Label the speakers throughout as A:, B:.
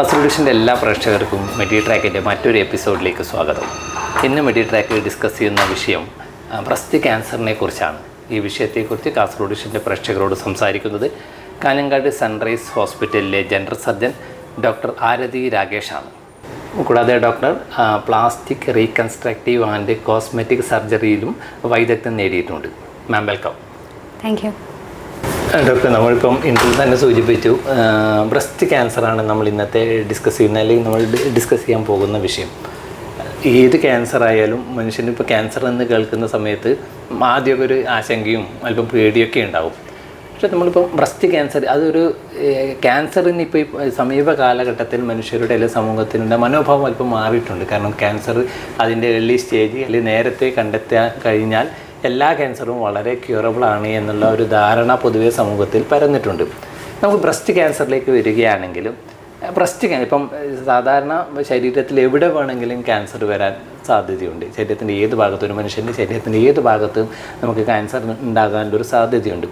A: കാസർഗോഡിഷിന്റെ എല്ലാ പ്രേക്ഷകർക്കും മെഡി ട്രാക്കിന്റെ മറ്റൊരു എപ്പിസോഡിലേക്ക് സ്വാഗതം. ഇന്ന് മെഡി ട്രാക്കിൽ ഡിസ്കസ് ചെയ്യുന്ന വിഷയം ബ്രസ്റ്റ് ക്യാൻസറിനെ കുറിച്ചാണ്. ഈ വിഷയത്തെക്കുറിച്ച് കാസർഗോഡിഷിന്റെ പ്രേക്ഷകരോട് സംസാരിക്കുന്നത് കാഞ്ഞങ്ങാട് സൺറൈസ് ഹോസ്പിറ്റലിലെ ജനറൽ സർജൻ ഡോക്ടർ ആരതി രാകേഷാണ്. കൂടാതെ doctor plastic reconstructive and cosmetic സർജറിയിലും വൈദഗ്ധ്യം നേടിയിട്ടുണ്ട്. Ma'am welcome.
B: Thank you.
A: Doctor നമ്മളിപ്പം ഇന്റർവ്യൂ തന്നെ സൂചിപ്പിച്ചു. ബ്രസ്റ്റ് ക്യാൻസറാണ് നമ്മൾ ഇന്നത്തെ ഡിസ്കസ് ചെയ്യുന്ന അല്ലെങ്കിൽ നമ്മൾ ഡിസ്കസ് ചെയ്യാൻ പോകുന്ന വിഷയം. ഏത് ക്യാൻസർ ആയാലും മനുഷ്യന് ഇപ്പോൾ ക്യാൻസർ എന്ന് കേൾക്കുന്ന സമയത്ത് ആദ്യമൊക്കെ ഒരു ആശങ്കയും അല്പം പേടിയൊക്കെ ഉണ്ടാവും. പക്ഷെ നമ്മളിപ്പോൾ ബ്രസ്റ്റ് ക്യാൻസർ അതൊരു ക്യാൻസറിന് ഇപ്പോൾ സമീപ കാലഘട്ടത്തിൽ മനുഷ്യരുടെ അല്ലെങ്കിൽ സമൂഹത്തിന്റെ മനോഭാവം അല്പം മാറിയിട്ടുണ്ട്. കാരണം ക്യാൻസർ അതിന്റെ ഏർലി സ്റ്റേജ് അല്ലെങ്കിൽ നേരത്തെ കണ്ടെത്താൻ കഴിഞ്ഞാൽ എല്ലാ ക്യാൻസറും വളരെ ക്യൂറബിൾ ആണ് എന്നുള്ള ഒരു ധാരണ പൊതുവെ സമൂഹത്തിൽ പരന്നിട്ടുണ്ട്. നമുക്ക് ബ്രസ്റ്റ് ക്യാൻസറിലേക്ക് വരികയാണെങ്കിലും ബ്രസ്റ്റ് ക്യാൻ ഇപ്പം സാധാരണ ശരീരത്തിൽ എവിടെ വേണമെങ്കിലും ക്യാൻസർ വരാൻ സാധ്യതയുണ്ട്. ശരീരത്തിന്റെ ഏത് ഭാഗത്തും ഒരു മനുഷ്യന്റെ ശരീരത്തിന്റെ ഏത് ഭാഗത്തും നമുക്ക് ക്യാൻസർ ഉണ്ടാകാനുള്ളൊരു സാധ്യതയുണ്ട്.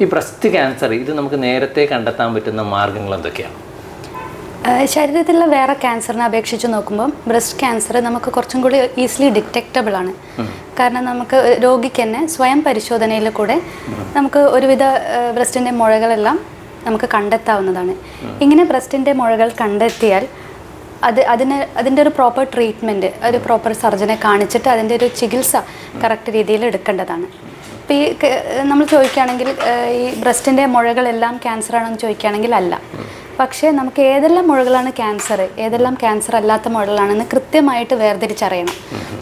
A: ഈ ബ്രസ്റ്റ് ക്യാൻസർ ഇത് നമുക്ക് നേരത്തെ കണ്ടെത്താൻ പറ്റുന്ന മാർഗങ്ങൾ എന്തൊക്കെയാണ്?
B: ശരീരത്തിലുള്ള വേറെ ക്യാൻസറിനെ അപേക്ഷിച്ച് നോക്കുമ്പോൾ ബ്രസ്റ്റ് ക്യാൻസർ നമുക്ക് കുറച്ചും കൂടി ഈസിലി ഡിറ്റക്റ്റബിൾ ആണ്. കാരണം നമുക്ക് രോഗിക്ക് തന്നെ സ്വയം പരിശോധനയിൽ കൂടെ നമുക്ക് ഒരുവിധ ബ്രസ്റ്റിന്റെ മുഴകളെല്ലാം നമുക്ക് കണ്ടെത്താവുന്നതാണ്. ഇങ്ങനെ ബ്രസ്റ്റിന്റെ മുഴകൾ കണ്ടെത്തിയാൽ അത് അതിന് അതിന്റെ ഒരു പ്രോപ്പർ ട്രീറ്റ്മെന്റ് ഒരു പ്രോപ്പർ സർജനെ കാണിച്ചിട്ട് അതിന്റെ ഒരു ചികിത്സ കറക്റ്റ് രീതിയിൽ എടുക്കേണ്ടതാണ്. ഇപ്പോൾ ഈ നമ്മൾ ചോദിക്കുകയാണെങ്കിൽ ഈ ബ്രസ്റ്റിന്റെ മുഴകളെല്ലാം എന്ന് ചോദിക്കുകയാണെങ്കിൽ അല്ല. പക്ഷേ നമുക്ക് ഏതെല്ലാം മുഴകളാണ് ക്യാൻസർ ഏതെല്ലാം ക്യാൻസർ അല്ലാത്ത മുഴകളാണെന്ന് കൃത്യമായിട്ട് വേർതിരിച്ചറിയണം.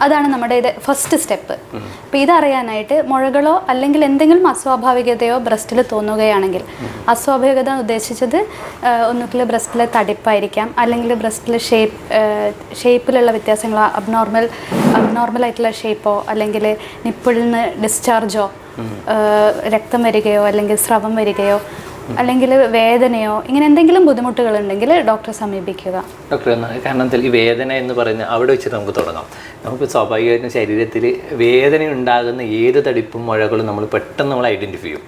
B: അതാണ് നമ്മുടെ ഇത് ഫസ്റ്റ് സ്റ്റെപ്പ് അപ്പോൾ ഇതറിയാനായിട്ട് മുഴകളോ അല്ലെങ്കിൽ എന്തെങ്കിലും അസ്വാഭാവികതയോ ബ്രസ്റ്റിൽ തോന്നുകയാണെങ്കിൽ അസ്വാഭാവികത ഉദ്ദേശിച്ചത് ഒന്നുകിൽ ബ്രസ്റ്റിലെ തടിപ്പായിരിക്കാം അല്ലെങ്കിൽ ബ്രസ്റ്റിൽ ഷേപ്പ് ഷേപ്പിലുള്ള വ്യത്യാസങ്ങളോ അബ്നോർമൽ അബ്നോർമൽ ആയിട്ടുള്ള ഷേപ്പോ അല്ലെങ്കിൽ നിപ്പിളിൽ നിന്ന് ഡിസ്ചാർജോ രക്തം വരികയോ അല്ലെങ്കിൽ സ്രവം വരികയോ അല്ലെങ്കിൽ വേദനയോ ഇങ്ങനെ എന്തെങ്കിലും ബുദ്ധിമുട്ടുകൾ ഉണ്ടെങ്കിൽ ഡോക്ടറെ സമീപിക്കുക.
A: എന്നാ കാരണം ഈ വേദന എന്ന് പറയുന്നത് അവിടെ വെച്ച് നമുക്ക് തുടങ്ങാം. നമുക്ക് സ്വാഭാവികമായിട്ടും ശരീരത്തിൽ വേദന ഉണ്ടാകുന്ന ഏത് തടിപ്പും മുഴകളും നമ്മൾ പെട്ടെന്ന് നമ്മൾ ഐഡന്റിഫൈ ചെയ്യും.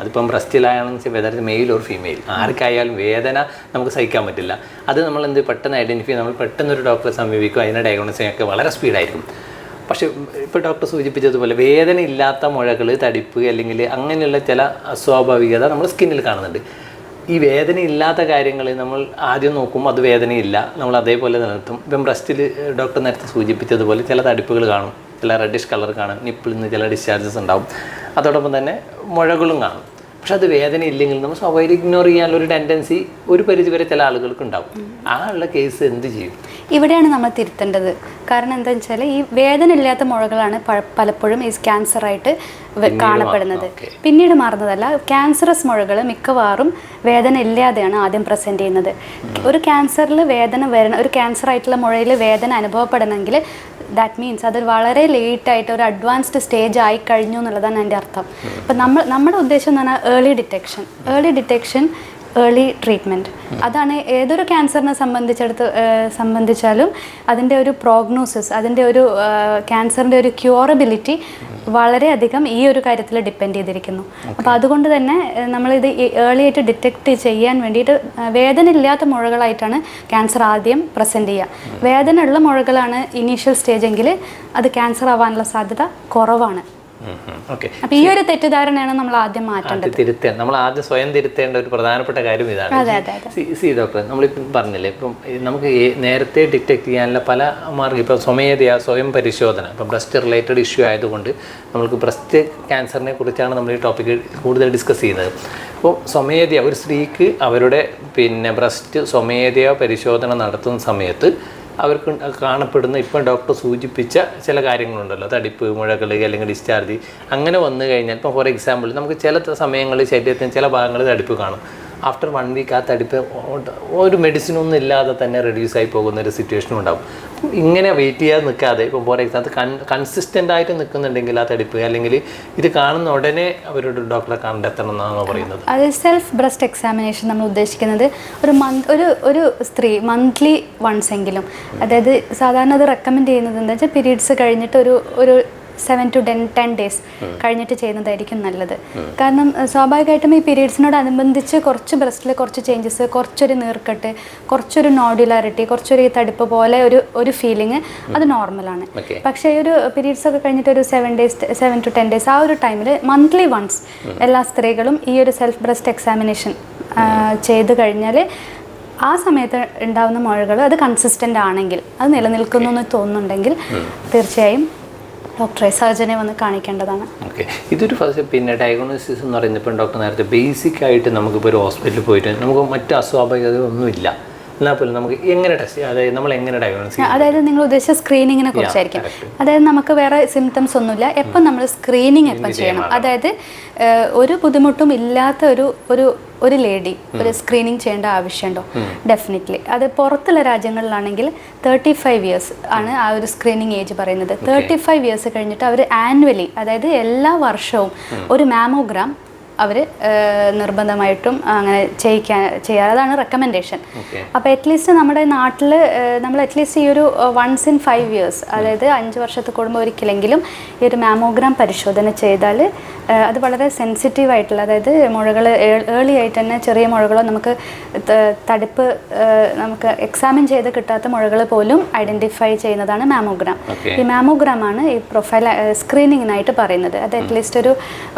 A: അതിപ്പം ബ്രസ്റ്റിലായാണെന്ന് വെച്ചാൽ വെതർ മെയിൽ ഓർ ഫീമെയിൽ ആർക്കായാലും വേദന നമുക്ക് സഹിക്കാൻ പറ്റില്ല. അത് നമ്മൾ എന്ത് പെട്ടെന്ന് ഐഡന്റിഫൈ നമ്മൾ പെട്ടെന്ന് ഒരു ഡോക്ടറെ സമീപിക്കും. അതിന്റെ ഡയഗ്നോസിസ് ഒക്കെ വളരെ സ്പീഡായിരിക്കും പക്ഷേ ഇപ്പോൾ ഡോക്ടർ സൂചിപ്പിച്ചതുപോലെ വേദന ഇല്ലാത്ത മുഴകൾ തടിപ്പ് അല്ലെങ്കിൽ അങ്ങനെയുള്ള ചില അസ്വാഭാവികത നമ്മൾ സ്കിന്നിൽ കാണുന്നുണ്ട്. ഈ വേദന ഇല്ലാത്ത കാര്യങ്ങൾ നമ്മൾ ആദ്യം നോക്കും അത് വേദനയില്ല. നമ്മൾ അതേപോലെ നിലനിർത്തും. ഇപ്പം ബ്രസ്റ്റിൽ ഡോക്ടർ നേരത്തെ സൂചിപ്പിച്ചതുപോലെ ചില തടിപ്പുകൾ കാണും. ചില റെഡിഷ് കളർ കാണും. നിപ്പിളിൽ നിന്ന് ചില ഡിസ്ചാർജസ് ഉണ്ടാവും. അതോടൊപ്പം തന്നെ മുഴകളും കാണും. പക്ഷെ അത് വേദന ഇല്ലെങ്കിൽ നമ്മൾ സ്വാഭാവികം ഇഗ്നോർ ചെയ്യാനുള്ള ഒരു ടെൻഡൻസി ഒരു പരിധി വരെ ചില ആളുകൾക്ക് ഉണ്ടാവും ആ ഉള്ള കേസ് എന്ത് ചെയ്യും?
B: ഇവിടെയാണ് നമ്മൾ തിരുത്തേണ്ടത്. കാരണം എന്താണെന്ന് വെച്ചാൽ ഈ വേദന ഇല്ലാത്ത മുഴകളാണ് പലപ്പോഴും ഈ ക്യാൻസറായിട്ട് ആയിട്ട് കാണപ്പെടുന്നത്. പിന്നീട് മാറുന്നതല്ല ക്യാൻസറസ് മുഴകൾ മിക്കവാറും വേദന ഇല്ലാതെയാണ് ആദ്യം പ്രസന്റ് ചെയ്യുന്നത്. ഒരു ക്യാൻസറിൽ വേദന വരണം ഒരു ക്യാൻസർ ആയിട്ടുള്ള മുഴയിൽ വേദന അനുഭവപ്പെടണമെങ്കിൽ ദാറ്റ് മീൻസ് അത് വളരെ ലേറ്റ് ആയിട്ട് ഒരു അഡ്വാൻസ്ഡ് സ്റ്റേജ് ആയി കഴിഞ്ഞു എന്നുള്ളതാണ് എന്റെ അർത്ഥം. അപ്പം നമ്മൾ നമ്മുടെ ഉദ്ദേശം എന്ന് പറഞ്ഞാൽ early detection early detection early treatment അതാണ് ഏതൊരു ക്യാൻസറിനെ സംബന്ധിച്ചിടത്ത് സംബന്ധിച്ചാലും അതിന്റെ ഒരു പ്രോഗ്നോസിസ് അതിന്റെ ഒരു ക്യാൻസറിന്റെ ഒരു ക്യൂറബിലിറ്റി വളരെയധികം ഈ ഒരു കാര്യത്തിൽ ഡിപ്പെൻഡ് ചെയ്തിരിക്കുന്നു. അപ്പോൾ അതുകൊണ്ട് തന്നെ നമ്മളിത് ഏർലി ആയിട്ട് ഡിറ്റക്റ്റ് ചെയ്യാൻ വേണ്ടിയിട്ട് വേദന ഇല്ലാത്ത മുഴകളായിട്ടാണ് ക്യാൻസർ ആദ്യം പ്രസന്റ് ചെയ്യുക. വേദന ഉള്ള മുഴകളാണ് ഇനീഷ്യൽ സ്റ്റേജ് എങ്കിൽ അത് ക്യാൻസർ ആവാനുള്ള സാധ്യത കുറവാണ്.
A: ഓക്കെ
B: അപ്പോൾ ഈ ഒരു തെറ്റിദ്ധാരണയാണ് നമ്മൾ ആദ്യം മാറ്റേണ്ടത്.
A: നമ്മൾ ആദ്യം സ്വയം തിരുത്തേണ്ട ഒരു പ്രധാനപ്പെട്ട കാര്യം ഇതാണ്. സി ഡോക്ടർ നമ്മളിപ്പം പറഞ്ഞില്ലേ ഇപ്പം നമുക്ക് നേരത്തെ ഡിറ്റക്ട് ചെയ്യാനുള്ള പല മാർഗം ഇപ്പം സ്വമേധയാ സ്വയം പരിശോധന. ഇപ്പം ബ്രസ്റ്റ് റിലേറ്റഡ് ഇഷ്യൂ ആയതുകൊണ്ട് നമ്മൾക്ക് ബ്രസ്റ്റ് ക്യാൻസറിനെ കുറിച്ചാണ് നമ്മൾ ഈ ടോപ്പിക് കൂടുതൽ ഡിസ്കസ് ചെയ്യുന്നത്. അപ്പോൾ സ്വമേധയാ ഒരു സ്ത്രീക്ക് അവരുടെ പിന്നെ ബ്രസ്റ്റ് സ്വമേധയാ പരിശോധന നടത്തുന്ന സമയത്ത് അവർക്ക് കാണപ്പെടുന്ന ഇപ്പം ഡോക്ടർ സൂചിപ്പിച്ച ചില കാര്യങ്ങളുണ്ടല്ലോ. തടിപ്പ് മുഴകൾ അല്ലെങ്കിൽ ഡിസ്ചാർജ് അങ്ങനെ വന്നു കഴിഞ്ഞാൽ ഇപ്പം ഫോർ എക്സാമ്പിൾ നമുക്ക് ചില സമയങ്ങളിൽ ശരീരത്തിന് ചില ഭാഗങ്ങളിൽ തടിപ്പ് കാണും. ആഫ്റ്റർ വൺ വീക്ക് ആ തടിപ്പ് ഒരു മെഡിസിൻ ഒന്നും ഇല്ലാതെ തന്നെ റെഡ്യൂസ് ആയി പോകുന്ന ഒരു സിറ്റുവേഷനും ഉണ്ടാകും ഇങ്ങനെ വെയിറ്റ് ചെയ്യാതെ നിൽക്കാതെ ഇപ്പോൾ ഫോർ എക്സാമ്പിൾ കൺ കൺസിസ്റ്റന്റ് ആയിട്ട് നിൽക്കുന്നുണ്ടെങ്കിൽ ആ തടിപ്പ് അല്ലെങ്കിൽ ഇത് കാണുന്ന ഉടനെ അവരോട് ഡോക്ടറെ കണ്ടെത്തണം എന്നാണ് പറയുന്നത്?
B: അത് സെൽഫ് ബ്രസ്റ്റ് എക്സാമിനേഷൻ നമ്മൾ ഉദ്ദേശിക്കുന്നത് ഒരു മന്ത് ഒരു ഒരു സ്ത്രീ മന്ത്ലി വൺസ് എങ്കിലും. അതായത് സാധാരണ അത് റെക്കമെൻഡ് ചെയ്യുന്നത് എന്താ വെച്ചാൽ പീരീഡ്സ് കഴിഞ്ഞിട്ട് ഒരു ഒരു seven to ten ten days കഴിഞ്ഞിട്ട് ചെയ്യുന്നതായിരിക്കും നല്ലത്. കാരണം സ്വാഭാവികമായിട്ടും ഈ പീരീഡ്സിനോടനുബന്ധിച്ച് കുറച്ച് ബ്രസ്റ്റിൽ കുറച്ച് ചേഞ്ചസ് കുറച്ചൊരു നീർക്കെട്ട് കുറച്ചൊരു നോഡുലാരിറ്റി കുറച്ചൊരു ഈ തടിപ്പ് പോലെ ഒരു ഒരു ഫീലിംഗ് അത് നോർമലാണ് പക്ഷേ ഈ ഒരു പീരീഡ്സ് ഒക്കെ കഴിഞ്ഞിട്ട് ഒരു seven days seven to ten days ആ ഒരു ടൈമിൽ മന്ത്ലി വൺസ് എല്ലാ സ്ത്രീകളും ഈ ഒരു സെൽഫ് ബ്രസ്റ്റ് എക്സാമിനേഷൻ ചെയ്ത് കഴിഞ്ഞാൽ ആ സമയത്ത് ഉണ്ടാകുന്ന മുഴകൾ അത് കൺസിസ്റ്റന്റ് ആണെങ്കിൽ അത് നിലനിൽക്കുന്നു എന്ന് തോന്നുന്നുണ്ടെങ്കിൽ തീർച്ചയായും ഡോക്ടറെ സർജനെ വന്ന് കാണിക്കേണ്ടതാണ്.
A: ഓക്കെ. ഇതൊരു ഫസ്റ്റ് പിന്നെ ഡയഗ്നോസിസ് എന്ന് പറയുന്നത് ഇപ്പം ഡോക്ടർ നേരത്തെ ബേസിക് ആയിട്ട് നമുക്കിപ്പോൾ ഒരു ഹോസ്പിറ്റലിൽ പോയിട്ട് നമുക്ക് മറ്റ് അസ്വാഭാവികതയൊന്നുമില്ല എന്നാൽ പോലും നമുക്ക് എങ്ങനെ ടെസ്റ്റ് അതായത് നമ്മൾ എങ്ങനെ ഡയഗ്നോസ് ചെയ്യും?
B: അതായത് നിങ്ങൾ ഉദ്ദേശിച്ച സ്ക്രീനിങ്ങിനെ കുറിച്ചായിരിക്കും. അതായത് നമുക്ക് വേറെ സിംറ്റംസ് ഒന്നുമില്ല. എപ്പം നമ്മൾ സ്ക്രീനിങ് എപ്പം ചെയ്യണം? അതായത് ഒരു ബുദ്ധിമുട്ടും ഇല്ലാത്ത ഒരു ഒരു ഒരു ലേഡി ഒരു സ്ക്രീനിങ് ചെയ്യേണ്ട ആവശ്യമുണ്ടോ? ഡെഫിനറ്റ്ലി അത് പുറത്തുള്ള രാജ്യങ്ങളിലാണെങ്കിൽ തേർട്ടി ഫൈവ് ഇയേഴ്സ് ആണ് ആ ഒരു സ്ക്രീനിങ് ഏജ് പറയുന്നത്. തേർട്ടി ഫൈവ് ഇയേഴ്സ് കഴിഞ്ഞിട്ട് അവർ ആനുവലി അതായത് എല്ലാ വർഷവും ഒരു മാമോഗ്രാം അവർ നിർബന്ധമായിട്ടും അങ്ങനെ ചെയ്യിക്കാൻ ചെയ്യാറ്. അതാണ് റെക്കമെൻഡേഷൻ അപ്പോൾ അറ്റ്ലീസ്റ്റ് നമ്മുടെ നാട്ടിൽ നമ്മൾ അറ്റ്ലീസ്റ്റ് ഈ ഒരു വൺസ് ഇൻ ഫൈവ് ഇയേഴ്സ് അതായത് അഞ്ച് വർഷത്തിൽ കൂടുമ്പോൾ ഒരിക്കലെങ്കിലും ഈ ഒരു മാമോഗ്രാം പരിശോധന ചെയ്താൽ അത് വളരെ സെൻസിറ്റീവ് ആയിട്ടുള്ള അതായത് മുഴകൾ ഏർലി ആയിട്ട് തന്നെ ചെറിയ മുഴകളോ നമുക്ക് തടുപ്പ് നമുക്ക് എക്സാമിൻ ചെയ്ത് കിട്ടാത്ത മുഴകൾ പോലും ഐഡന്റിഫൈ ചെയ്യുന്നതാണ് മാമോഗ്രാം ഈ മാമോഗ്രാം ആണ് ഈ പ്രൊഫൈൽ സ്ക്രീനിങ്ങിനായിട്ട് പറയുന്നത്. അത് അറ്റ്ലീസ്റ്റ് ഒരു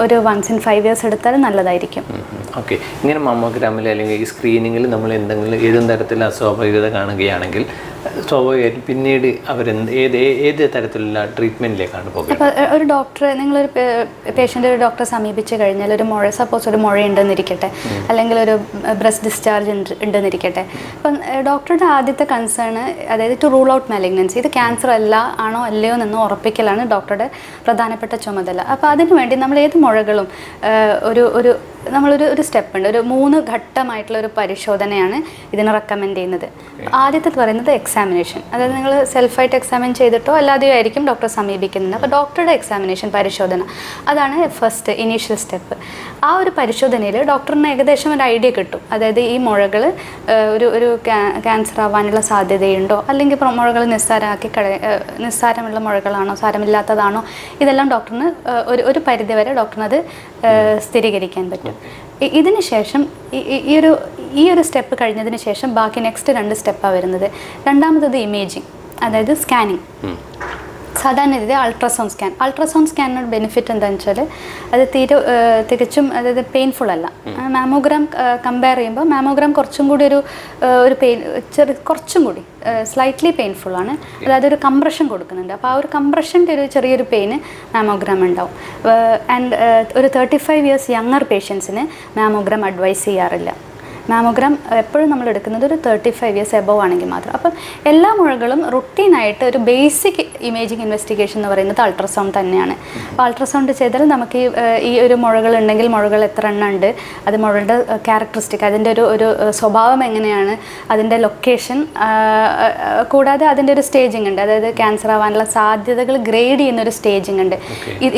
B: ഒരു വൺസ് ഇൻ ഫൈവ് ഇയേഴ്സ് എടുത്താൽ നല്ലതായിരിക്കും.
A: ഓക്കെ. ഇങ്ങനെ മമ്മോഗ്രാമിൽ അല്ലെങ്കിൽ ഈ സ്ക്രീനിങ്ങിൽ നമ്മൾ എന്തെങ്കിലും ഏതും തരത്തിലുള്ള അസ്വാഭാവികത കാണുകയാണെങ്കിൽ സ്വാഭാവികമായിട്ടും പിന്നീട് അവർ ഏത് ഏത് തരത്തിലുള്ള ട്രീറ്റ്മെന്റിലേക്കാണ് പോകുന്നത്?
B: അപ്പോൾ ഒരു ഡോക്ടറെ നിങ്ങളൊരു പേഷ്യന്റ് ഒരു ഡോക്ടറെ സമീപിച്ച് കഴിഞ്ഞാൽ ഒരു മുഴ സപ്പോസ് ഒരു മുഴ ഉണ്ടെന്നിരിക്കട്ടെ അല്ലെങ്കിൽ ഒരു ബ്രസ്റ്റ് ഡിസ്ചാർജ് ഉണ്ടെന്നിരിക്കട്ടെ. അപ്പം ഡോക്ടറുടെ ആദ്യത്തെ കൺസേൺ അതായത് ടു റൂൾ ഔട്ട് മാലിഗ്നൻസി ഇത് ക്യാൻസർ അല്ല ആണോ അല്ലയോ എന്ന് ഉറപ്പിക്കലാണ് ഡോക്ടറുടെ പ്രധാനപ്പെട്ട ചുമതല. അപ്പോൾ അതിനുവേണ്ടി നമ്മൾ ഏത് മുഴകളും ഏഹ്, ഒരു ഒരു നമ്മളൊരു ഒരു സ്റ്റെപ്പ് ഉണ്ട്. ഒരു മൂന്ന് ഘട്ടമായിട്ടുള്ള ഒരു പരിശോധനയാണ് ഇതിന് റെക്കമെൻഡ് ചെയ്യുന്നത്. ആദ്യത്തെ പറയുന്നത് എക്സാമിനേഷൻ അതായത് നിങ്ങൾ സെൽഫായിട്ട് എക്സാമിൻ ചെയ്തിട്ടോ അല്ലാതെയോ ആയിരിക്കും ഡോക്ടറെ സമീപിക്കുന്നത്. അപ്പോൾ ഡോക്ടറുടെ എക്സാമിനേഷൻ പരിശോധന. അതാണ് ഫസ്റ്റ് ഇനീഷ്യൽ സ്റ്റെപ്പ് ആ ഒരു പരിശോധനയിൽ ഡോക്ടറിന് ഏകദേശം ഒരു ഐഡിയ കിട്ടും. അതായത് ഈ മുഴകൾ ഒരു ഒരു ക്യാൻസർ ആവാനുള്ള സാധ്യതയുണ്ടോ? അല്ലെങ്കിൽ മുഴകൾ നിസ്സാരമാക്കി കള നിസ്സാരമുള്ള മുഴകളാണോ? സാരമില്ലാത്തതാണോ? ഇതെല്ലാം ഡോക്ടറിന് ഒരു ഒരു പരിധിവരെ ഡോക്ടറിനത് സ്ഥിരീകരിക്കാൻ പറ്റും. ഇതിന് ശേഷം ഈ- ഒരു ഈ ഒരു സ്റ്റെപ്പ് കഴിഞ്ഞതിന് ശേഷം ബാക്കി നെക്സ്റ്റ് രണ്ട് സ്റ്റെപ്പാണ് വരുന്നത്. രണ്ടാമത്തത് ഇമേജിങ് അതായത് സ്കാനിങ്. സാധാരണ രീതി അൾട്രാസൗണ്ട് സ്കാൻ. അൾട്രാസൗണ്ട് സ്കാനിനോട് ബെനിഫിറ്റ് എന്താണെന്ന് വെച്ചാൽ അത് തീരെ തികച്ചും അതായത് പെയിൻഫുൾ അല്ല. മാമോഗ്രാം കമ്പയർ ചെയ്യുമ്പോൾ മാമോഗ്രാം കുറച്ചും കൂടി ഒരു ഒരു പെയിൻ ചെറു കുറച്ചും കൂടി സ്ലൈറ്റ്ലി പെയിൻഫുൾ ആണ്. അതായത് ഒരു കംപ്രഷൻ കൊടുക്കുന്നുണ്ട്. അപ്പോൾ ആ ഒരു കംപ്രഷന്റെ ഒരു ചെറിയൊരു പെയിന് മാമോഗ്രാം ഉണ്ടാവും. ആൻഡ് ഒരു തേർട്ടി ഫൈവ് ഇയേഴ്സ് യങ്ങർ പേഷ്യൻസിന് മാമോഗ്രാം അഡ്വൈസ് ചെയ്യാറില്ല. മാമോഗ്രാം എപ്പോഴും നമ്മൾ എടുക്കുന്നത് ഒരു തേർട്ടി ഫൈവ് ഇയേഴ്സ് എബവ് ആണെങ്കിൽ മാത്രം. അപ്പം എല്ലാ മുഴകളും റുട്ടീനായിട്ട് ഒരു ബേസിക് ഇമേജിങ് ഇൻവെസ്റ്റിഗേഷൻ എന്ന് പറയുന്നത് അൾട്രാസൗണ്ട് തന്നെയാണ്. അപ്പോൾ അൾട്രാസൗണ്ട് ചെയ്താൽ നമുക്ക് ഈ ഈ ഒരു മുഴകൾ ഉണ്ടെങ്കിൽ മുഴകൾ എത്ര എണ്ണം ഉണ്ട് അത് മുഴകളുടെ ക്യാരക്ടറിസ്റ്റിക് അതിന്റെ ഒരു ഒരു സ്വഭാവം എങ്ങനെയാണ് അതിന്റെ ലൊക്കേഷൻ കൂടാതെ അതിന്റെ ഒരു സ്റ്റേജിങ് ഉണ്ട്. അതായത് ക്യാൻസർ ആവാനുള്ള സാധ്യതകൾ ഗ്രേഡ് ചെയ്യുന്ന ഒരു സ്റ്റേജിങ് ഉണ്ട്.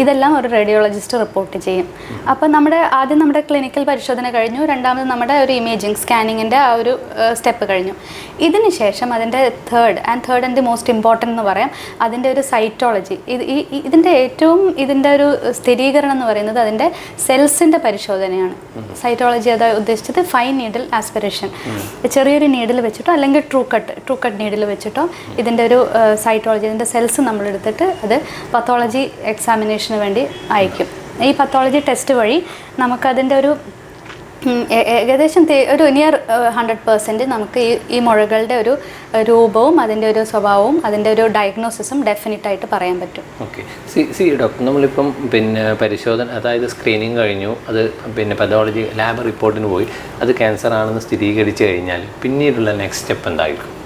B: ഇതെല്ലാം ഒരു റേഡിയോളജിസ്റ്റ് റിപ്പോർട്ട് ചെയ്യും. അപ്പോൾ നമ്മുടെ ആദ്യം നമ്മുടെ ക്ലിനിക്കൽ പരിശോധന കഴിഞ്ഞു. രണ്ടാമത് നമ്മുടെ ഒരു ഇമേജിങ് സ്കാനിങ്ങിന്റെ ആ ഒരു സ്റ്റെപ്പ് കഴിഞ്ഞു. ഇതിന് ശേഷം അതിന്റെ third and third and the most important എന്ന് പറയാം അതിന്റെ ഒരു സൈറ്റോളജി ഇത് ഈ ഇതിന്റെ ഏറ്റവും ഇതിന്റെ ഒരു സ്ഥിരീകരണം എന്ന് പറയുന്നത് അതിന്റെ സെൽസിന്റെ പരിശോധനയാണ്. സൈറ്റോളജി അത് ഉദ്ദേശിച്ചത് ഫൈൻ നീഡിൽ ആസ്പിറേഷൻ ചെറിയൊരു നീഡിൽ വെച്ചിട്ടോ അല്ലെങ്കിൽ true cut true cut needle വെച്ചിട്ടോ ഇതിന്റെ ഒരു സൈറ്റോളജി ഇതിന്റെ സെൽസ് നമ്മൾ എടുത്തിട്ട് അത് പത്തോളജി എക്സാമിനേഷന് വേണ്ടി അയക്കും. ഈ പത്തോളജി ടെസ്റ്റ് വഴി നമുക്കതിന്റെ ഒരു ഏകദേശം ഒരു നിയർ ഹൺഡ്രഡ് പെർസെന്റ് നമുക്ക് ഈ ഈ മുഴകളുടെ ഒരു രൂപവും അതിന്റെ ഒരു സ്വഭാവവും അതിന്റെ ഒരു ഡയഗ്നോസിസും ഡെഫിനറ്റ് ആയിട്ട് പറയാൻ പറ്റും.
A: ഓക്കെ സി സി ഡോക്ടർ നമ്മളിപ്പം പിന്നെ പരിശോധന അതായത് സ്ക്രീനിങ് കഴിഞ്ഞു അത് പിന്നെ പതോളജി ലാബ് റിപ്പോർട്ടിന് പോയി അത് ക്യാൻസർ ആണെന്ന് സ്ഥിരീകരിച്ചു കഴിഞ്ഞാൽ പിന്നീടുള്ള നെക്സ്റ്റ് സ്റ്റെപ്പ് എന്തായിരിക്കും?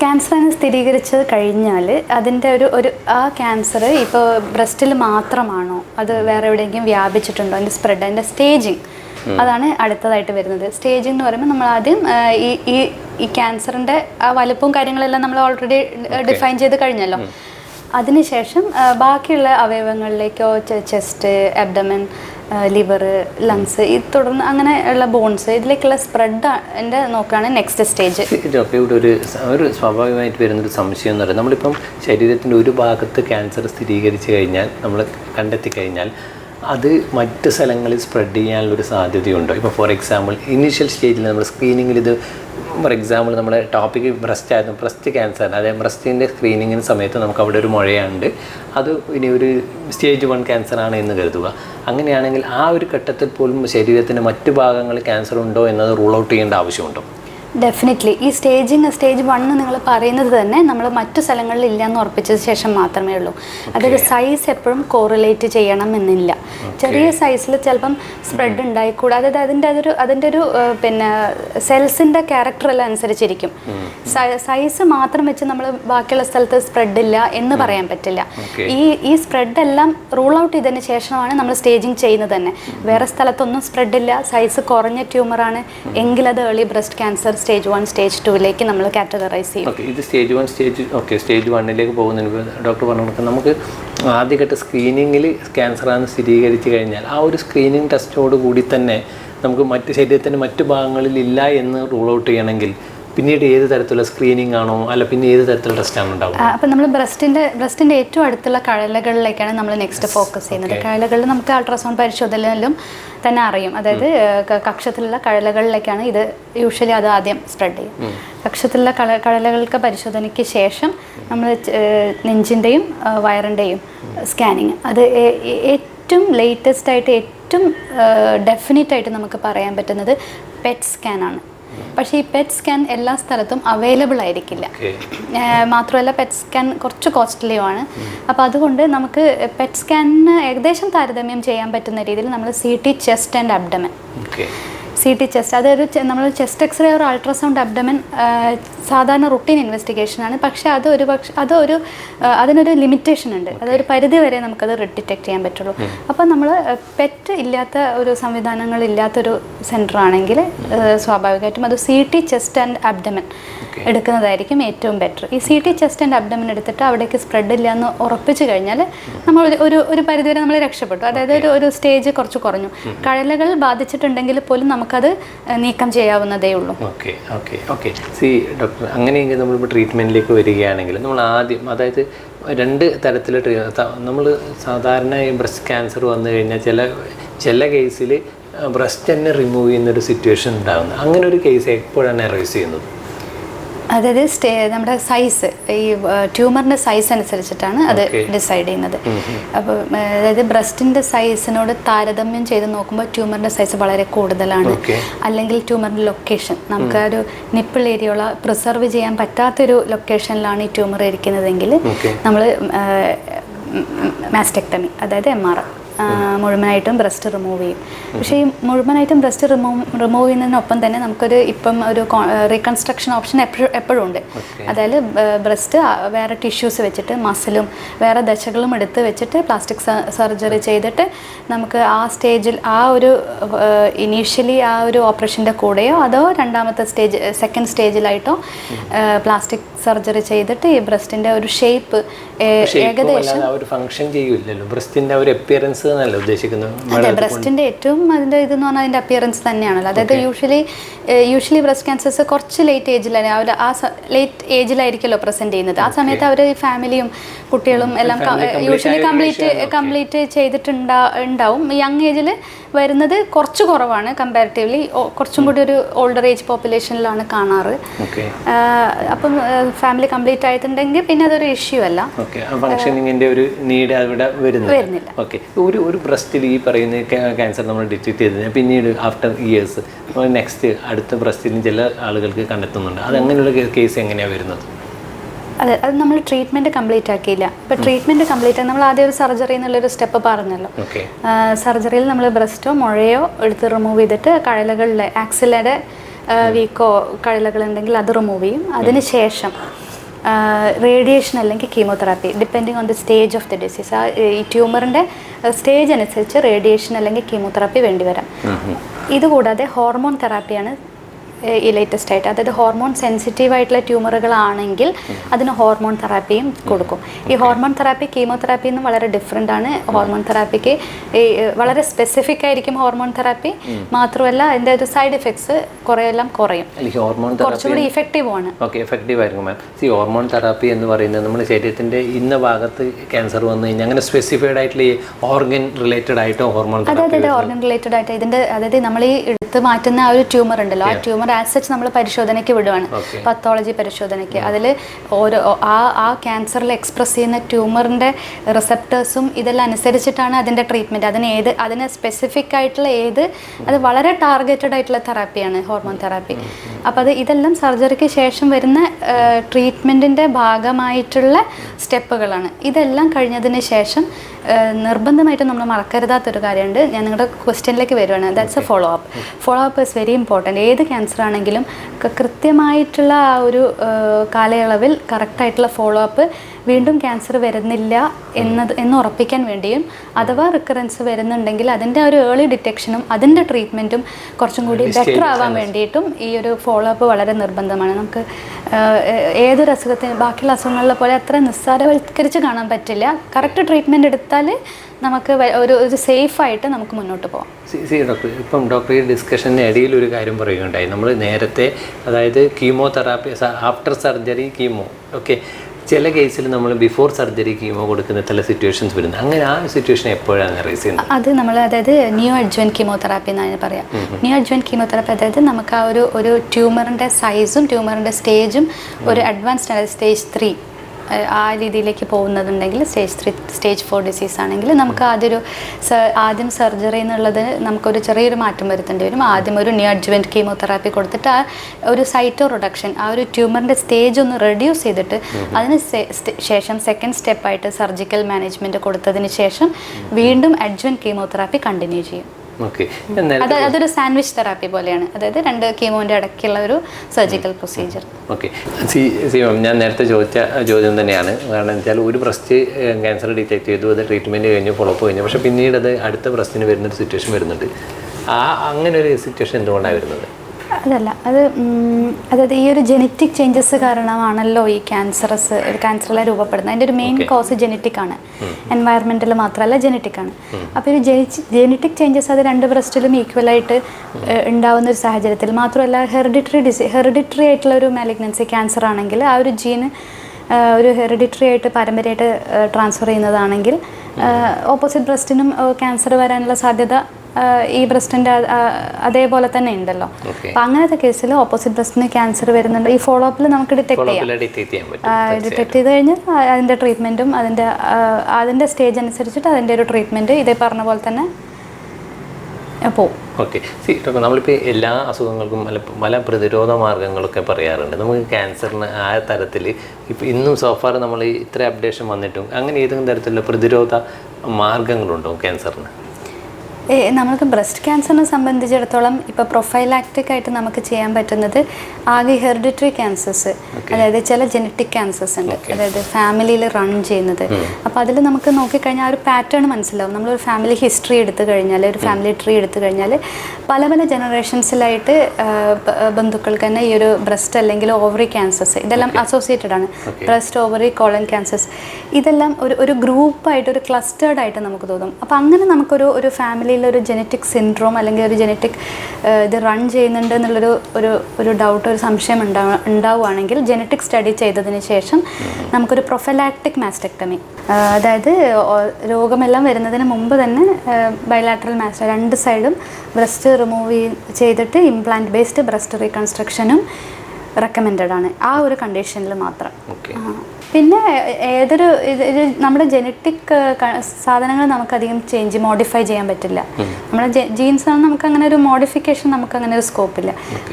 B: ക്യാൻസറാണ് സ്ഥിരീകരിച്ചത് കഴിഞ്ഞാൽ അതിന്റെ ഒരു ഒരു ആ ക്യാൻസർ ഇപ്പോൾ ബ്രസ്റ്റിൽ മാത്രമാണോ? അത് വേറെ എവിടെയെങ്കിലും വ്യാപിച്ചിട്ടുണ്ടോ? അതിന്റെ സ്പ്രെഡ് അതിന്റെ സ്റ്റേജിങ് അതാണ് അടുത്തതായിട്ട് വരുന്നത്. സ്റ്റേജിങ് എന്ന് പറയുമ്പോൾ നമ്മൾ ആദ്യം ഈ ഈ ഈ ക്യാൻസറിന്റെ ആ വലുപ്പവും കാര്യങ്ങളെല്ലാം നമ്മൾ ഓൾറെഡി ഡിഫൈൻ ചെയ്ത് കഴിഞ്ഞല്ലോ. അതിനുശേഷം ബാക്കിയുള്ള അവയവങ്ങളിലേക്കോ ചെസ്റ്റ് അബ്ഡമൻ ലിവർ ലങ്സ് ഈ തുടർന്ന് അങ്ങനെ ഉള്ള ബോൺസ് ഇതിലേക്കുള്ള സ്പ്രെഡ് എന്റെ നോക്കുകയാണ് നെക്സ്റ്റ് സ്റ്റേജ്
A: ഡോക്ടർ ഇവിടെ ഒരു ഒരു സ്വാഭാവികമായിട്ട് വരുന്നൊരു സംശയം എന്ന് പറയുന്നത് നമ്മളിപ്പം ശരീരത്തിന്റെ ഒരു ഭാഗത്ത് ക്യാൻസർ സ്ഥിരീകരിച്ചു കഴിഞ്ഞാൽ നമ്മൾ കണ്ടെത്തി കഴിഞ്ഞാൽ അത് മറ്റ് സ്ഥലങ്ങളിൽ സ്പ്രെഡ് ചെയ്യാനുള്ളൊരു സാധ്യതയുണ്ടോ. ഇപ്പോൾ ഫോർ എക്സാമ്പിൾ ഇനീഷ്യൽ സ്റ്റേജിൽ നമ്മൾ സ്ക്രീനിങ്ങിൽ ഇത് ഫോർ എക്സാമ്പിൾ നമ്മുടെ ടോപ്പിക്ക് ബ്രസ്റ്റ് ആയിരുന്നു. ബ്രസ്റ്റ് ക്യാൻസർ അതായത് ബ്രസ്റ്റിന്റെ സ്ക്രീനിങ്ങിന് സമയത്ത് നമുക്ക് അവിടെ ഒരു മുഴയുണ്ട്. അത് ഇനി ഒരു സ്റ്റേജ് വൺ ക്യാൻസർ ആണ് എന്ന് കരുതുക. അങ്ങനെയാണെങ്കിൽ ആ ഒരു ഘട്ടത്തിൽ പോലും ശരീരത്തിന്റെ മറ്റു ഭാഗങ്ങളിൽ ക്യാൻസർ ഉണ്ടോ എന്നത് റൂൾ ഔട്ട് ചെയ്യേണ്ട ആവശ്യമുണ്ടോ?
B: ഡെഫിനറ്റ്ലി ഈ സ്റ്റേജിങ് സ്റ്റേജ് വൺ നിങ്ങൾ പറയുന്നത് തന്നെ നമ്മൾ മറ്റു സ്ഥലങ്ങളിൽ ഇല്ല എന്ന് ഉറപ്പിച്ചത് ശേഷം മാത്രമേ ഉള്ളൂ. അതായത് സൈസ് എപ്പോഴും കോറിലേറ്റ് ചെയ്യണം എന്നില്ല. ചെറിയ സൈസിൽ ചിലപ്പം സ്പ്രെഡ് ഉണ്ടായിക്കൂടാ. അതായത് അതിന്റെ അതൊരു അതിന്റെ ഒരു പിന്നെ സെൽസിന്റെ ക്യാരക്ടറെല്ലാം അനുസരിച്ചിരിക്കും. സൈസ് മാത്രം വെച്ച് നമ്മൾ ബാക്കിയുള്ള സ്ഥലത്ത് സ്പ്രെഡ് ഇല്ല എന്ന് പറയാൻ പറ്റില്ല. ഈ ഈ സ്പ്രെഡ് എല്ലാം റൂൾ ഔട്ട് ചെയ്തതിന് ശേഷമാണ് നമ്മൾ സ്റ്റേജിങ് ചെയ്യുന്നത് തന്നെ. വേറെ സ്ഥലത്തൊന്നും സ്പ്രെഡ് ഇല്ല. സൈസ് കുറഞ്ഞ ട്യൂമറാണ് എങ്കിൽ അത് early breast cancer stage one stage ടുവിലേക്ക് നമ്മൾ കാറ്റഗറൈസ് ചെയ്യും.
A: ഓക്കെ ഇത് stage one stage okay stage വണ്ണിലേക്ക് പോകുന്നതിന് ഡോക്ടർ പറഞ്ഞു നമുക്ക് ആദ്യഘട്ട സ്ക്രീനിങ്ങിൽ ക്യാൻസറാണെന്ന് സ്ഥിരീകരിച്ചു കഴിഞ്ഞാൽ ആ ഒരു സ്ക്രീനിങ് ടെസ്റ്റോട് കൂടി തന്നെ നമുക്ക് മറ്റ് ശരീരത്തിന്റെ മറ്റു ഭാഗങ്ങളിൽ ഇല്ല എന്ന് റൂൾ ഔട്ട് ചെയ്യണമെങ്കിൽ പിന്നീട് ഏത് തരത്തിലുള്ള സ്ക്രീനിങ് ആണോ അല്ല പിന്നെ ഏത് തരത്തിലുള്ള ടെസ്റ്റ് ടെസ്റ്റാണ് ഉണ്ടാവുക?
B: അപ്പം നമ്മൾ ബ്രസ്റ്റിന്റെ ബ്രസ്റ്റിന്റെ ഏറ്റവും അടുത്തുള്ള കഴലകളിലേക്കാണ് നമ്മൾ നെക്സ്റ്റ് ഫോക്കസ് ചെയ്യുന്നത്. കഴലകളിൽ നമുക്ക് അൾട്രാസൗണ്ട് പരിശോധനയിലും തന്നെ അറിയും. അതായത് കക്ഷത്തിലുള്ള കഴലകളിലേക്കാണ് ഇത് യൂഷ്വലി അത് ആദ്യം സ്പ്രെഡ് ചെയ്യും കക്ഷത്തിലുള്ള കള കഴലകൾക്ക് പരിശോധനയ്ക്ക് ശേഷം നമ്മൾ നെഞ്ചിന്റെയും വയറിന്റെയും സ്കാനിങ് അത് ഏറ്റവും ലേറ്റസ്റ്റ് ആയിട്ട് ഏറ്റവും ഡെഫിനറ്റ് ആയിട്ട് നമുക്ക് പറയാൻ പറ്റുന്നത് പെറ്റ് സ്കാനാണ് പക്ഷേ ഈ പെറ്റ് സ്കാൻ എല്ലാ സ്ഥലത്തും അവൈലബിൾ ആയിരിക്കില്ല. മാത്രമല്ല പെറ്റ് സ്കാൻ കുറച്ച് കോസ്റ്റ്ലിയുമാണ് അപ്പോൾ അതുകൊണ്ട് നമുക്ക് പെറ്റ് സ്കാനിന് ഏകദേശം താരതമ്യം ചെയ്യാൻ പറ്റുന്ന രീതിയിൽ നമ്മൾ C T chest and abdomen C T chest അതൊരു നമ്മൾ ചെസ്റ്റ് എക്സ്റേ ഒരു അൾട്രാസൗണ്ട് അബ്ഡമൻ സാധാരണ റുട്ടീൻ ഇൻവെസ്റ്റിഗേഷനാണ് പക്ഷേ അത് ഒരു പക്ഷെ അതൊരു അതിനൊരു ലിമിറ്റേഷൻ ഉണ്ട്. അതൊരു പരിധി വരെ നമുക്കത് ഡിറ്റക്ട് ചെയ്യാൻ പറ്റുള്ളൂ. അപ്പോൾ നമ്മൾ പെറ്റ് ഇല്ലാത്ത ഒരു സംവിധാനങ്ങൾ ഇല്ലാത്തൊരു സെന്റർ ആണെങ്കിൽ സ്വാഭാവികമായിട്ടും അത് C T chest and abdomen എടുക്കുന്നതായിരിക്കും ഏറ്റവും ബെറ്റർ ഈ C T chest and abdomen എടുത്തിട്ട് അവിടേക്ക് സ്പ്രെഡ് ഇല്ല എന്ന് ഉറപ്പിച്ചു കഴിഞ്ഞാൽ നമ്മൾ ഒരു- ഒരു പരിധി വരെ നമ്മൾ രക്ഷപ്പെട്ടു. അതായത് ഒരു ഒരു സ്റ്റേജ് കുറച്ച് കുറഞ്ഞു. കഴലകൾ ബാധിച്ചിട്ടുണ്ടെങ്കിൽ പോലും നമുക്കത് നീക്കം ചെയ്യാവുന്നതേ ഉള്ളൂ.
A: Okay okay okay see doctor അങ്ങനെയെങ്കിൽ നമ്മളിപ്പോൾ ട്രീറ്റ്മെന്റിലേക്ക് വരികയാണെങ്കിൽ നമ്മൾ ആദ്യം അതായത് രണ്ട് തരത്തിൽ നമ്മൾ സാധാരണ ഈ ബ്രസ്റ്റ് ക്യാൻസർ വന്നു കഴിഞ്ഞാൽ ചില ചില കേസിൽ ബ്രസ്റ്റ് തന്നെ റിമൂവ് ചെയ്യുന്ന ഒരു സിറ്റുവേഷൻ ഉണ്ടാകുന്നത് അങ്ങനെ ഒരു കേസ് എപ്പോഴാണ് അറൈസ് ചെയ്യുന്നത്?
B: അതായത് സ്റ്റേ നമ്മുടെ സൈസ് ഈ ട്യൂമറിന്റെ സൈസ് അനുസരിച്ചിട്ടാണ് അത് ഡിസൈഡ് ചെയ്യുന്നത്. അപ്പോൾ അതായത് ബ്രസ്റ്റിന്റെ സൈസിനോട് താരതമ്യം ചെയ്ത് നോക്കുമ്പോൾ ട്യൂമറിന്റെ സൈസ് വളരെ കൂടുതലാണ്. അല്ലെങ്കിൽ ട്യൂമറിന്റെ ലൊക്കേഷൻ നമുക്ക് ആ ഒരു നിപ്പിൾ ഏരിയയുള്ള പ്രിസർവ് ചെയ്യാൻ പറ്റാത്തൊരു ലൊക്കേഷനിലാണ് ഈ ട്യൂമർ ഇരിക്കുന്നതെങ്കിൽ. നമ്മൾ മാസ്റ്റെക്ടമി അതായത് എം ആർ മുഴുവനായിട്ടും ബ്രസ്റ്റ് റിമൂവ് ചെയ്യും. പക്ഷേ ഈ മുഴുവനായിട്ടും ബ്രസ്റ്റ് റിമൂവ് റിമൂവ് ചെയ്യുന്നതിനൊപ്പം തന്നെ നമുക്കൊരു ഇപ്പം ഒരു റീകൺസ്ട്രക്ഷൻ ഓപ്ഷൻ എപ്പോഴും എപ്പോഴും ഉണ്ട് അതായത് ബ്രസ്റ്റ് വേറെ ടിഷ്യൂസ് വെച്ചിട്ട് മസിലും വേറെ ദശകളും എടുത്ത് വെച്ചിട്ട് പ്ലാസ്റ്റിക് സർജറി ചെയ്തിട്ട് നമുക്ക് ആ സ്റ്റേജിൽ ആ ഒരു ഇനീഷ്യലി ആ ഒരു ഓപ്പറേഷന്റെ കൂടെയോ അതോ രണ്ടാമത്തെ സ്റ്റേജ് സെക്കൻഡ് സ്റ്റേജിലായിട്ടോ പ്ലാസ്റ്റിക് സർജറി ചെയ്തിട്ട് ഈ ബ്രസ്റ്റിന്റെ ഒരു ഷേപ്പ് ഏകദേശം
A: ഫംഗ്ഷൻ ഒരു ഫങ്ഷൻ ചെയ്യില്ലല്ലോ ബ്രസ്റ്റിന്റെ ഒരു അപ്പിയറൻസ് എന്നല്ല ഉദ്ദേശിക്കുന്നത്?
B: അതെ ബ്രസ്റ്റിന്റെ ഏറ്റവും അതിന്റെ ഇതെന്ന് പറഞ്ഞാൽ അതിന്റെ അപ്പിയറൻസ് തന്നെയാണല്ലോ. അതായത് യൂഷ്വലി യൂഷ്വലി ബ്രസ്റ്റ് ക്യാൻസേഴ്സ് കുറച്ച് ലേറ്റ് ഏജിലാണ് അവർ ആ ലേറ്റ് ഏജിലായിരിക്കുമല്ലോ പ്രസന്റ് ചെയ്യുന്നത്. ആ സമയത്ത് അവർ ഫാമിലിയും കുട്ടികളും എല്ലാം യൂഷ്വലി കംപ്ലീറ്റ് കംപ്ലീറ്റ് ചെയ്തിട്ടുണ്ടാ ഉണ്ടാവും. യങ് ഏജിൽ വരുന്നത് കുറച്ച് കുറവാണ് കമ്പാരിറ്റീവ്ലി കുറച്ചും കൂടി ഒരു ഓൾഡർ ഏജ് പോപ്പുലേഷനിലാണ് കാണാറ്. അപ്പം ഫാമിലി കംപ്ലീറ്റ് ആയിട്ടുണ്ടെങ്കിൽ പിന്നെ അതൊരു ഇഷ്യൂ അല്ല.
A: ഒരു നീഡ് അവിടെ വരുന്നില്ല.
B: വരുന്നില്ല.
A: ഒരു ഒരു ബ്രസ്റ്റിൽ ഈ പറയുന്ന ക്യാൻസർ നമ്മൾ ഡിറ്റക്ട് ചെയ്ത് കഴിഞ്ഞാൽ പിന്നീട് ആഫ്റ്റർ ഇയേഴ്സ് നെക്സ്റ്റ് അടുത്ത ബ്രസ്റ്റിലും ചില ആളുകൾക്ക് കണ്ടെത്തുന്നുണ്ട്. അത് അങ്ങനെയുള്ള കേസ് എങ്ങനെയാണ് വരുന്നത്?
B: അതെ അത് നമ്മൾ ട്രീറ്റ്മെന്റ് കംപ്ലീറ്റ് ആക്കിയില്ല. ഇപ്പോൾ ട്രീറ്റ്മെന്റ് കംപ്ലീറ്റ് നമ്മൾ ആദ്യം ഒരു സർജറി എന്നുള്ളൊരു സ്റ്റെപ്പ് പറഞ്ഞല്ലോ. സർജറിയിൽ നമ്മൾ ബ്രസ്റ്റോ മുഴയോ എടുത്ത് റിമൂവ് ചെയ്തിട്ട് കഴലകളിലെ ആക്സിലയുടെ വീക്കോ കഴലകളുണ്ടെങ്കിൽ അത് റിമൂവ് ചെയ്യും. അതിന് ശേഷം റേഡിയേഷൻ അല്ലെങ്കിൽ chemotherapy depending on the stage of the disease ആ ഈ ട്യൂമറിന്റെ സ്റ്റേജ് അനുസരിച്ച് റേഡിയേഷൻ അല്ലെങ്കിൽ കീമോതെറാപ്പി വേണ്ടി വരാം ഇതുകൂടാതെ ഹോർമോൺ തെറാപ്പിയാണ് ഈ ലേറ്റസ്റ്റ് ആയിട്ട്. അതായത് ഹോർമോൺ സെൻസിറ്റീവ് ആയിട്ടുള്ള ട്യൂമറുകളാണെങ്കിൽ അതിന് ഹോർമോൺ തെറാപ്പിയും കൊടുക്കും. ഈ ഹോർമോൺ തെറാപ്പി കീമോതെറാപ്പി എന്നും വളരെ ഡിഫറെന്റ് ആണ്. ഹോർമോൺ തെറാപ്പിക്ക് ഈ വളരെ സ്പെസിഫിക് ആയിരിക്കും ഹോർമോൺ തെറാപ്പി മാത്രമല്ല അതിന്റെ ഒരു സൈഡ് എഫക്ട്സ് കുറെയെല്ലാം കുറയും.
A: ഹോർമോൺ
B: കുറച്ചുകൂടി ഇഫക്റ്റീവ് ആണ്.
A: ഓക്കെ ഇഫക്റ്റീവ് ആയിരിക്കും മാം ഈ ഹോർമോൺ തെറാപ്പി എന്ന് പറയുന്നത് നമ്മുടെ ശരീരത്തിന്റെ ഇന്ന ഭാഗത്ത് ക്യാൻസർ വന്നു കഴിഞ്ഞാൽ അങ്ങനെ സ്പെസിഫൈഡ് ആയിട്ടുള്ള ഈ ഓർഗൻ റിലേറ്റഡ് ആയിട്ടോ ഹോർമോൺ അതായത്
B: അതെ ഓർഗൻ റിലേറ്റഡ് ആയിട്ട്. ഇതിന്റെ അതായത് നമ്മൾ ഈ എടുത്ത് മാറ്റുന്ന ആ ഒരു ട്യൂമർ ഉണ്ടല്ലോ. ആ ട്യൂമർ ആസ് സച്ച് നമ്മൾ പരിശോധനയ്ക്ക് വിടുവാണ്. പത്തോളജി പരിശോധനയ്ക്ക്. അതിൽ ഓരോ ആ ആ ക്യാൻസറിൽ എക്സ്പ്രസ് ചെയ്യുന്ന ട്യൂമറിന്റെ റിസപ്റ്റേഴ്സും ഇതെല്ലാം അനുസരിച്ചിട്ടാണ് അതിന്റെ ട്രീറ്റ്മെന്റ് അതിന് ഏത് അതിന് സ്പെസിഫിക് ആയിട്ടുള്ള ഏത് അത് വളരെ ടാർഗറ്റഡ് ആയിട്ടുള്ള തെറാപ്പിയാണ് ഹോർമോൺ തെറാപ്പി അപ്പോൾ അത് ഇതെല്ലാം സർജറിക്ക് ശേഷം വരുന്ന ട്രീറ്റ്മെന്റിന്റെ ഭാഗമായിട്ടുള്ള സ്റ്റെപ്പുകളാണ്. ഇതെല്ലാം കഴിഞ്ഞതിന് ശേഷം നിർബന്ധമായിട്ടും നമ്മൾ മറക്കരുതാത്തൊരു കാര്യമുണ്ട്. ഞാൻ നിങ്ങളുടെ ക്വസ്റ്റ്യനിലേക്ക് വരുവാണ്. That's a follow up follow up is very important ഏത് ക്യാൻസർ ആണെങ്കിലും കൃത്യമായിട്ടുള്ള ആ ഒരു കാലയളവിൽ കറക്റ്റായിട്ടുള്ള ഫോളോ അപ്പ് വീണ്ടും ക്യാൻസർ വരുന്നില്ല എന്നത് എന്ന് ഉറപ്പിക്കാൻ വേണ്ടിയും അഥവാ റിക്കറൻസ് വരുന്നുണ്ടെങ്കിൽ അതിന്റെ ഒരു ഏർലി ഡിറ്റക്ഷനും അതിന്റെ ട്രീറ്റ്മെന്റും കുറച്ചും കൂടി ബെറ്റർ ആവാൻ വേണ്ടിയിട്ടും ഈ ഒരു ഫോളോ അപ്പ് വളരെ നിർബന്ധമാണ്. നമുക്ക് ഏതൊരു അസുഖത്തിന് ബാക്കിയുള്ള അസുഖങ്ങളിലെ പോലെ അത്ര നിസ്സാരവൽക്കരിച്ച് കാണാൻ പറ്റില്ല. കറക്റ്റ് ട്രീറ്റ്മെന്റ് എടുത്താൽ നമുക്ക് ഒരു ഒരു സേഫായിട്ട് നമുക്ക് മുന്നോട്ട് പോകാം
A: സി ഡോക്ടർ ഇപ്പം ഡോക്ടർ ഈ ഡിസ്കഷന്റെ ഇടയിൽ ഒരു കാര്യം പറയുകയുണ്ടായി. നമ്മൾ നേരത്തെ അതായത് chemotherapy after surgery chemo okay. ചില കേസിൽ നമ്മൾ ബിഫോർ സർജറി കീമോ കൊടുക്കുന്ന ചില സിറ്റുവേഷൻസ് വരുന്നത്. അങ്ങനെ ആ സിറ്റുവേഷൻ എപ്പോഴാണ് റേസ് ചെയ്യുന്നത്?
B: അത് നമ്മൾ അതായത് ന്യൂ അഡ്വൻ കീമോതെറാപ്പി എന്നാണ് പറയാം. ന്യൂ അഡ്വൻ കീമോതെറാപ്പി അതായത് നമുക്ക് ആ ഒരു ഒരു ട്യൂമറിന്റെ സൈസും ട്യൂമറിന്റെ സ്റ്റേജും ഒരു അഡ്വാൻസ്ഡ് സ്റ്റേജ് ത്രീ ആ രീതിയിലേക്ക് പോകുന്നതുണ്ടെങ്കിൽ stage three stage four disease ആണെങ്കിൽ നമുക്ക് ആദ്യമൊരു സ- ആദ്യം സർജറി എന്നുള്ളത് നമുക്കൊരു ചെറിയൊരു മാറ്റം വരുത്തേണ്ടി വരും. ആദ്യം ഒരു ന്യൂ അഡ്ജുവന്റ് കീമോതെറാപ്പി കൊടുത്തിട്ട് ആ ഒരു സൈറ്റോ റിഡക്ഷൻ ആ ഒരു ട്യൂമറിന്റെ സ്റ്റേജ് ഒന്ന് റെഡ്യൂസ് ചെയ്തിട്ട് അതിന് ശേഷം സെക്കൻഡ് സ്റ്റെപ്പായിട്ട് സർജിക്കൽ മാനേജ്മെന്റ് കൊടുത്തതിന് ശേഷം വീണ്ടും അഡ്ജുവന്റ് കീമോതെറാപ്പി കണ്ടിന്യൂ ചെയ്യും. അത് അതൊരു സാൻഡ്വിച്ച് തെറാപ്പി പോലെയാണ്. അതായത് രണ്ട് കീമോന്റെ ഇടയ്ക്കുള്ള ഒരു surgical procedure.
A: Okay. See see ma'am ഞാൻ നേരത്തെ ചോദിച്ച ചോദ്യം തന്നെയാണ്. കാരണം വെച്ചാൽ ഒരു ബ്രസ്റ്റ് ക്യാൻസർ ഡിറ്റക്ട് ചെയ്തു അത് ട്രീറ്റ്മെന്റ് കഴിഞ്ഞു ഫോളോ അപ്പ് കഴിഞ്ഞു. പക്ഷെ പിന്നീട് അത് അടുത്ത ബ്രസ്റ്റിന് വരുന്നൊരു സിറ്റുവേഷൻ വരുന്നുണ്ട്. ആ അങ്ങനെ ഒരു സിറ്റുവേഷൻ എന്തുകൊണ്ടാണ് വരുന്നത്?
B: അതല്ല അത് അതായത് ഈ ഒരു ജനറ്റിക് ചേഞ്ചസ് കാരണമാണല്ലോ ഈ ക്യാൻസറസ് ക്യാൻസറെല്ലാം രൂപപ്പെടുന്നത്. അതിന്റെ ഒരു മെയിൻ കോസ് ജനറ്റിക് ആണ്. എൻവയറമെന്റിൽ മാത്രമല്ല ജനറ്റിക് ആണ്. അപ്പോൾ ഈ ജനറ്റിക് ചേഞ്ചസ് അത് രണ്ട് ബ്രസ്റ്റിലും ഈക്വലായിട്ട് ഉണ്ടാവുന്ന ഒരു സാഹചര്യത്തിൽ മാത്രമല്ല ഹെറിഡിറ്ററി ഡിസീ ഹെറിഡിറ്ററി ആയിട്ടുള്ള ഒരു മാലിഗ്നൻസി ക്യാൻസർ ആണെങ്കിൽ ആ ഒരു ജീന് ഒരു ഹെറിഡിറ്ററി ആയിട്ട് പാരമ്പര്യമായിട്ട് ട്രാൻസ്ഫർ ചെയ്യുന്നതാണെങ്കിൽ ഓപ്പോസിറ്റ് ബ്രസ്റ്റിനും ക്യാൻസർ വരാനുള്ള സാധ്യത ഈ ബ്രസ്റ്റിന്റെ അതേപോലെ തന്നെ ഉണ്ടല്ലോ. അപ്പം അങ്ങനത്തെ കേസിൽ ഓപ്പോസിറ്റ് ബ്രസ്റ്റിന് ക്യാൻസർ വരുന്നുണ്ട്. ഈ ഫോളോ അപ്പിൽ നമുക്ക് ഡിറ്റക്ട് ചെയ്യാം.
A: ഡിറ്റക്ട്
B: ചെയ്ത് കഴിഞ്ഞാൽ അതിന്റെ ട്രീറ്റ്മെന്റും അതിന്റെ അതിന്റെ സ്റ്റേജ് അനുസരിച്ചിട്ട് അതിന്റെ ഒരു ട്രീറ്റ്മെന്റ് ഇതേ പറഞ്ഞ പോലെ തന്നെ പോവും.
A: ഓക്കെ സി ഡോക്ടർ നമ്മളിപ്പോൾ എല്ലാ അസുഖങ്ങൾക്കും പല പല പ്രതിരോധ മാർഗങ്ങളൊക്കെ പറയാറുണ്ട്. നമുക്ക് ക്യാൻസറിന് ആ തരത്തിൽ ഇപ്പോൾ ഇന്നും സോഫാർ നമ്മൾ ഇത്ര അപ്ഡേഷൻ വന്നിട്ടും അങ്ങനെ ഏതെങ്കിലും തരത്തിലുള്ള പ്രതിരോധ മാർഗങ്ങളുണ്ടോ ക്യാൻസറിന്
B: ഏ, നമുക്ക് ബ്രസ്റ്റ് ക്യാൻസറിനെ സംബന്ധിച്ചിടത്തോളം ഇപ്പോൾ പ്രൊഫൈലാക്റ്റിക് ആയിട്ട് നമുക്ക് ചെയ്യാൻ പറ്റുന്നത് ആകെ ഹെറിഡിറ്ററി ക്യാൻസേഴ്സ് അതായത് ചില ജനറ്റിക് ക്യാൻസേഴ്സ് ഉണ്ട്. അതായത് ഫാമിലിയിൽ റൺ ചെയ്യുന്നത്. അപ്പോൾ അതിൽ നമുക്ക് നോക്കിക്കഴിഞ്ഞാൽ ആ ഒരു പാറ്റേൺ മനസ്സിലാവും. നമ്മളൊരു ഫാമിലി ഹിസ്റ്ററി എടുത്തു കഴിഞ്ഞാൽ ഒരു ഫാമിലി ട്രീ എടുത്തു കഴിഞ്ഞാൽ പല പല ജനറേഷൻസിലായിട്ട് ബന്ധുക്കൾക്ക് തന്നെ ഈ ഒരു ബ്രസ്റ്റ് അല്ലെങ്കിൽ ഓവറി ക്യാൻസേഴ്സ് ഇതെല്ലാം അസോസിയേറ്റഡ് ആണ്. ബ്രസ്റ്റ് ഓവറി കോളൻ ക്യാൻസേഴ്സ് ഇതെല്ലാം ഒരു ഒരു ഗ്രൂപ്പായിട്ട് ഒരു ക്ലസ്റ്റേർഡ് ആയിട്ട് നമുക്ക് തോന്നും. അപ്പോൾ അങ്ങനെ നമുക്കൊരു ഒരു ഒരു ജനറ്റിക് സിൻഡ്രോം അല്ലെങ്കിൽ ഒരു ജനറ്റിക് ഇത് റൺ ചെയ്യുന്നുണ്ട് എന്നുള്ളൊരു ഒരു ഒരു ഡൗട്ട് ഒരു സംശയം ഉണ്ടാ ഉണ്ടാവുകയാണെങ്കിൽ ജനറ്റിക് സ്റ്റഡി ചെയ്തതിന് ശേഷം നമുക്കൊരു പ്രൊഫലാക്റ്റിക് മാസ്റ്റക്ടമി അതായത് രോഗമെല്ലാം വരുന്നതിന് മുമ്പ് തന്നെ ബയലാട്രൽ മാസ്റ്റ രണ്ട് സൈഡും ബ്രസ്റ്റ് റിമൂവ് ചെയ്തിട്ട് ഇംപ്ലാന്റ് ബേസ്ഡ് ബ്രസ്റ്റ് റീകൺസ്ട്രക്ഷനും റെക്കമെൻഡഡ് ആണ്. ആ ഒരു കണ്ടീഷനിൽ മാത്രം. പിന്നെ ഏതൊരു ഇത് നമ്മുടെ ജനറ്റിക് സാധനങ്ങൾ നമുക്കധികം ചേഞ്ച് മോഡിഫൈ ചെയ്യാൻ പറ്റില്ല. നമ്മുടെ ജീൻസ് ആണ് നമുക്ക് അങ്ങനെ ഒരു മോഡിഫിക്കേഷൻ നമുക്ക് അങ്ങനെ ഒരു സ്കോപ്പ് ഇല്ല.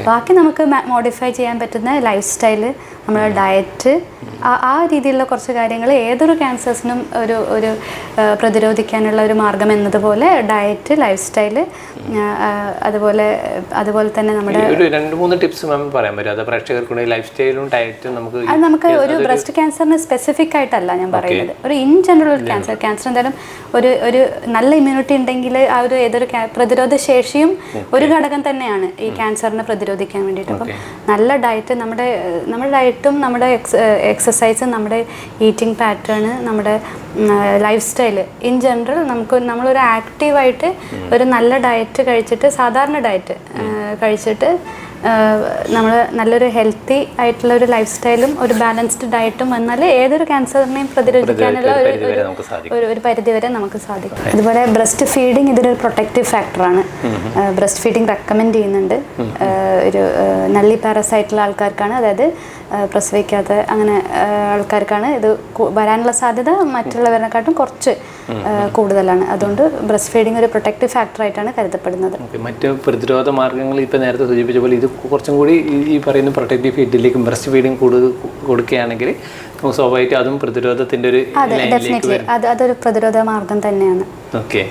B: ബാക്കി നമുക്ക് മോഡിഫൈ ചെയ്യാൻ പറ്റുന്ന ലൈഫ് സ്റ്റൈൽ നമ്മുടെ ഡയറ്റ് ആ രീതിയിലുള്ള കുറച്ച് കാര്യങ്ങൾ ഏതൊരു ക്യാൻസേഴ്സിനും ഒരു ഒരു പ്രതിരോധിക്കാനുള്ള ഒരു മാർഗം എന്നതുപോലെ ഡയറ്റ് ലൈഫ് സ്റ്റൈൽ അതുപോലെ അതുപോലെ തന്നെ നമ്മുടെ
A: രണ്ട് മൂന്ന് ടിപ്സ് പറയാൻ പറ്റും. അത് പ്രേക്ഷകർക്കുള്ള ലൈഫ് സ്റ്റൈലും ഡയറ്റും നമുക്ക്
B: അത് നമുക്ക് ഒരു ബ്രസ്റ്റ് ക്യാൻസറിന് ക്യാൻസറിന് സ്പെസിഫിക് ആയിട്ടല്ല ഞാൻ പറയുന്നത്. ഒരു ഇൻ ജനറൽ ഒരു ക്യാൻസർ ക്യാൻസർ എന്തായാലും ഒരു ഒരു നല്ല ഇമ്മ്യൂണിറ്റി ഉണ്ടെങ്കിൽ ആ ഒരു ഏതൊരു പ്രതിരോധ ശേഷിയും ഒരു ഘടകം തന്നെയാണ് ഈ ക്യാൻസറിനെ പ്രതിരോധിക്കാൻ വേണ്ടിയിട്ട്. അപ്പം നല്ല ഡയറ്റ് നമ്മുടെ നമ്മുടെ ഡയറ്റും നമ്മുടെ എക്സസൈസും നമ്മുടെ ഈറ്റിംഗ് പാറ്റേൺ നമ്മുടെ ലൈഫ് സ്റ്റൈൽ ഇൻ ജനറൽ നമുക്ക് നമ്മളൊരു ആക്റ്റീവായിട്ട് ഒരു നല്ല ഡയറ്റ് കഴിച്ചിട്ട് സാധാരണ ഡയറ്റ് കഴിച്ചിട്ട് നമ്മൾ നല്ലൊരു ഹെൽത്തി ആയിട്ടുള്ള ഒരു ലൈഫ് സ്റ്റൈലും ഒരു ബാലൻസ്ഡ് ഡയറ്റും വന്നാൽ ഏതൊരു ക്യാൻസറിനെയും പ്രതിരോധിക്കാനുള്ള ഒരു ഒരു ഒരു പരിധി വരെ നമുക്ക് സാധിക്കും. അതുപോലെ ബ്രസ്റ്റ് ഫീഡിങ് ഇതിനൊരു പ്രൊട്ടക്റ്റീവ് ഫാക്ടറാണ്. ബ്രസ്റ്റ് ഫീഡിങ് റെക്കമെൻഡ് ചെയ്യുന്നുണ്ട്. ഒരു നല്ലി പാരസൈറ്റുള്ള ആൾക്കാർക്കാണ്. അതായത് പ്രസവിക്കാത്ത അങ്ങനെ ആൾക്കാർക്കാണ് ഇത് വരാനുള്ള സാധ്യത. മറ്റുള്ളവരെക്കാട്ടും കുറച്ച് കൂടുതലാണ്. അതുകൊണ്ട് ബ്രസ്റ്റ് ഫീഡിങ് ഒരു പ്രൊട്ടക്റ്റീവ് ഫാക്ടറായിട്ടാണ് കരുതപ്പെടുന്നത്.
A: മറ്റ് പ്രതിരോധ മാർഗങ്ങൾ ഇപ്പോൾ നേരത്തെ സൂചിപ്പിച്ച പോലെ ഇത് കുറച്ചും കൂടി ഈ- പറയുന്ന പ്രൊട്ടക്റ്റീവ് ഫീഡിലേക്കും ബ്രസ്റ്റ് ഫീഡിങ് കൂടുതൽ കൊടുക്കുകയാണെങ്കിൽ നമുക്ക് സ്വാഭാവികമായിട്ട് അതും പ്രതിരോധത്തിന്റെ ഒരു
B: അതെ ഡെഫിനറ്റ്ലി അത് അതൊരു പ്രതിരോധ മാർഗം തന്നെയാണ്.
A: ഓക്കെ.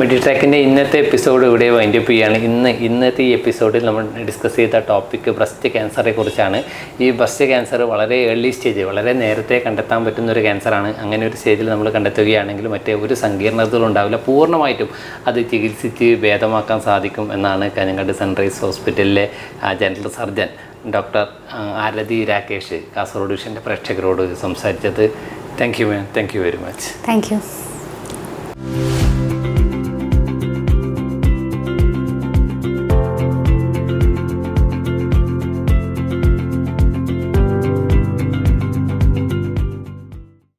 A: മെഡിട്രാക്കിന്റെ ഇന്നത്തെ എപ്പിസോഡ് ഇവിടെ വൈൻഡ് അപ്പ് ചെയ്യാണ് ഇന്ന് ഇന്നത്തെ ഈ എപ്പിസോഡിൽ നമ്മൾ ഡിസ്കസ് ചെയ്ത ടോപ്പിക്ക് ബ്രസ്റ്റ് ക്യാൻസറെ കുറിച്ചാണ്. ഈ ബ്രസ്റ്റ് ക്യാൻസർ വളരെ ഏർലി സ്റ്റേജ് വളരെ നേരത്തെ കണ്ടെത്താൻ പറ്റുന്ന ഒരു ക്യാൻസറാണ് അങ്ങനെ ഒരു സ്റ്റേജിൽ നമ്മൾ കണ്ടെത്തുകയാണെങ്കിൽ മറ്റേ ഒരു സങ്കീർണതകളും ഉണ്ടാവില്ല. പൂർണമായിട്ടും അത് ചികിത്സിച്ച് ഭേദമാക്കാൻ സാധിക്കും എന്നാണ് കാഞ്ഞങ്ങാട് സൺറൈസ് ഹോസ്പിറ്റലിലെ general surgeon doctor Arathi Rakesh Kasaragod വിഷന്റെ പ്രേക്ഷകരോട് സംസാരിച്ചത്. Thank you ma'am thank you very much
B: thank you